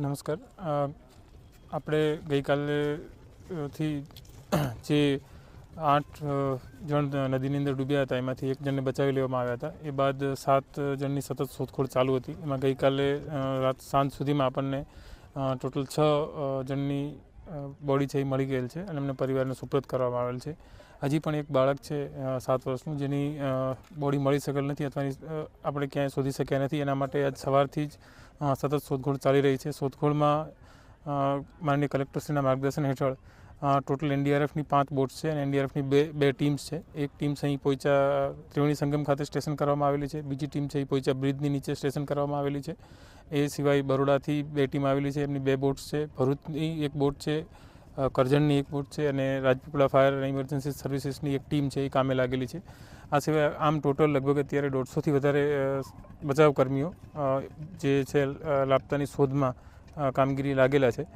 નમસ્કાર. આપણે ગઈકાલે થી જે આઠ જણ નદીની અંદર ડૂબ્યા હતા, એમાંથી એક જણને બચાવી લેવામાં આવ્યા હતા. એ બાદ સાત જણની સતત શોધખોળ ચાલુ હતી. એમાં ગઈકાલે રાત સાંજ સુધીમાં આપણને ટોટલ છ જણની બોડી છે એ મળી ગયેલ છે અને એમને પરિવારને સુપ્રત કરવામાં આવેલ છે. હજી પણ એક બાળક છે સાત વર્ષનું, જેની બોડી મળી શકેલ નથી અથવા આપણે ક્યાંય શોધી શક્યા નથી. એના માટે આજ સવારથી જ સતત શોધખોળ ચાલી રહી છે. શોધખોળમાં માનનીય કલેક્ટરશ્રીના માર્ગદર્શન હેઠળ ટોટલ એનડીઆરએફની પાંચ બોટ્સ છે અને એનડીઆરએફની બે બે ટીમ્સ છે. એક ટીમ અહીં પોઈચા, ત્રિવેણી સંગમ ખાતે સ્ટેશન કરવામાં આવેલી છે. બીજી ટીમ છે અહીં પોઈચા બ્રિજની નીચે સ્ટેશન કરવામાં આવેલી છે. એ સિવાય બરોડાથી બે ટીમ આવેલી છે. એમની બે બોટ્સ છે. ભરૂચની એક બોટ છે. કરજણની એક બોટ છે અને રાજપીપળા ફાયર અને ઇમરજન્સી સર્વિસીસની એક ટીમ છે એ કામે લાગેલી છે. આ સિવાય આમ ટોટલ લગભગ અત્યારે દોઢસોથી વધારે બચાવકર્મીઓ બચાવ કર્મીઓ જે છે લાપતાની શોધમાં કામગીરી લાગેલા છે.